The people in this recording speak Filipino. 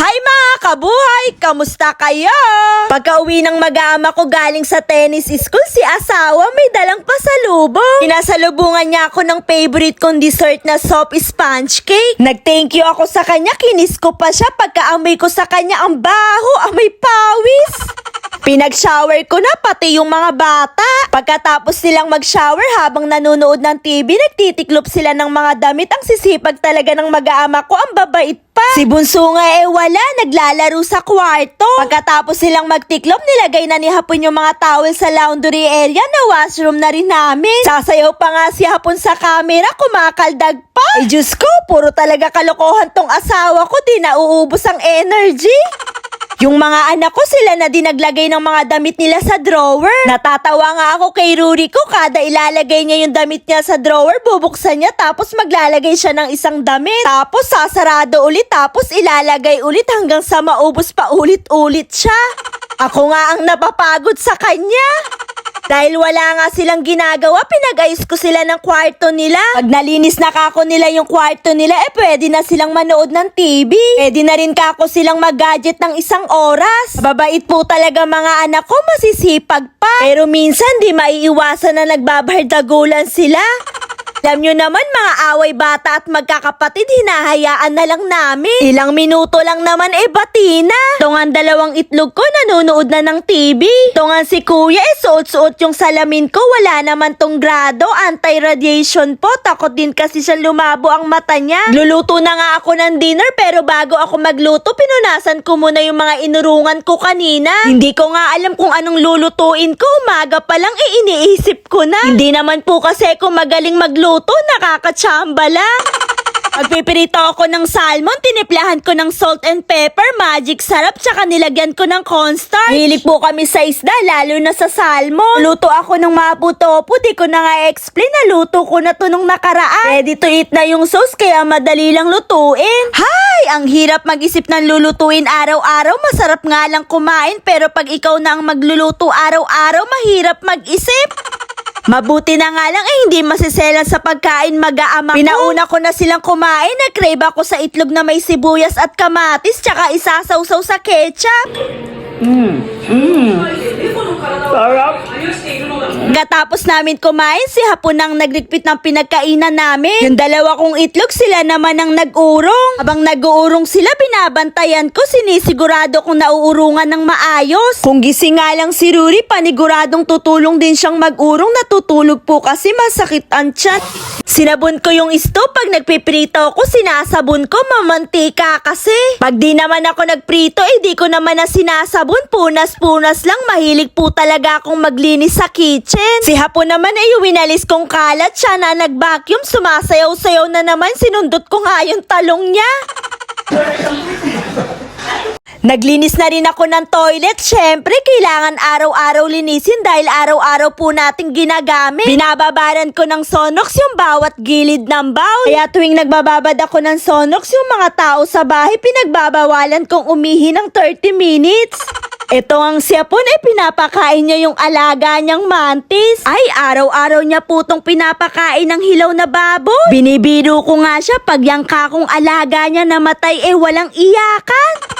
Hi mga kabuhay! Kamusta kayo? Pagka uwi ng mag-aama ko galing sa tennis school, si asawa may dalang pasalubong. Pinasalubungan niya ako ng favorite kong dessert na soft sponge cake. Nag-thank you ako sa kanya, kinis ko pa siya. Pagka-amoy ko sa kanya, ang baho, amoy pawis. Pinag-shower ko na pati yung mga bata. Pagkatapos nilang mag-shower habang nanonood ng TV, nagtitiklop sila ng mga damit. Ang sisipag talaga ng mag-aama ko, ang babait pa. Si Bunso nga eh wala, naglalaro sa kwarto. Pagkatapos silang magtiklop, nilagay na ni Hapon yung mga towel sa laundry area na washroom na rin namin. Sasayaw pa nga si Hapon sa camera, kumakaldag pa. Ay Diyos ko, puro talaga kalokohan tong asawa ko, di nauubos ang energy. Yung mga anak ko sila na din naglagay ng mga damit nila sa drawer. Natatawa nga ako kay Ruri ko kada ilalagay niya yung damit niya sa drawer, bubuksan niya tapos maglalagay siya ng isang damit. Tapos sasarado ulit tapos ilalagay ulit hanggang sa maubos pa ulit-ulit siya. Ako nga ang napapagod sa kanya. Dahil wala nga silang ginagawa, pinag-ayos ko sila ng kwarto nila. Pag nalinis na kako nila yung kwarto nila, eh pwede na silang manood ng TV. Pwede na rin kako silang mag-gadget ng isang oras. Babait po talaga mga anak ko, masisipag pa. Pero minsan di maiiwasan na nagbabardagulan sila. Alam nyo naman mga away bata at magkakapatid, hinahayaan na lang namin. Ilang minuto lang naman eh bati na. Tungan dalawang itlog ko, nanonood na ng TV. Tungan si kuya eh suot-suot yung salamin ko, wala naman tong grado, anti-radiation po. Takot din kasi siya lumabo ang mata niya. Luluto na nga ako ng dinner pero bago ako magluto, pinunasan ko muna yung mga inurungan ko kanina. Hindi ko nga alam kung anong lulutuin ko. Umaga pa lang eh iniisip ko na. Hindi naman po kasi kung magaling magluto, nakakatsamba lang. Magpipirito ako ng salmon, tiniplahan ko ng salt and pepper, magic sarap, tsaka nilagyan ko ng cornstarch. Hilig po kami sa isda, lalo na sa salmon. Luto ako ng maputopo, di ko na nga explain, naluto ko na to nung nakaraan. Ready to eat na yung sauce, kaya madali lang lutuin. Hay! Ang hirap mag-isip ng lulutuin araw-araw, masarap nga lang kumain, pero pag ikaw na ang magluluto araw-araw, mahirap mag-isip. Mabuti na nga lang eh hindi masiselan sa pagkain mag-aama. Pinauna ko na silang kumain, nag-crave ako sa itlog na may sibuyas at kamatis tsaka isasawsaw sa ketchup. Gatapos namin kumain, si Hapon ang nagligpit ng pinagkainan namin. Yung dalawa kong itlog, sila naman ang nag-urong. Habang nag-uurong sila, binabantayan ko, sinisigurado kong nauurungan ng maayos. Kung gising nga lang si Ruri, paniguradong tutulong din siyang mag-urong, natutulog po kasi masakit ang tiyan. Sinabon ko yung stove, pag nagpiprito ako, sinasabon ko, mamantika kasi. Pag di naman ako nagprito, eh di ko naman na sinasabon, punas-punas lang, mahilig po talaga akong maglinis sa kitchen. Si Hapon naman ay winalis kong kalat, siya na nag-vacuum, sumasayaw-sayaw na naman, sinundot ko nga yung talong niya. Naglinis na rin ako ng toilet. Siyempre, kailangan araw-araw linisin dahil araw-araw po nating ginagamit. Binababaran ko ng Sonox yung bawat gilid ng bowl. Kaya tuwing nagbababad ako ng Sonox, yung mga tao sa bahay, pinagbabawalan kong umihi ng 30 minutes. Ito ang siyapon eh, pinapakain niya yung alaga niyang mantis. Ay, araw-araw niya po tong pinapakain ng hilaw na babo. Binibiro ko nga siya pag yung kakong alaga niya namatay eh walang iyakan.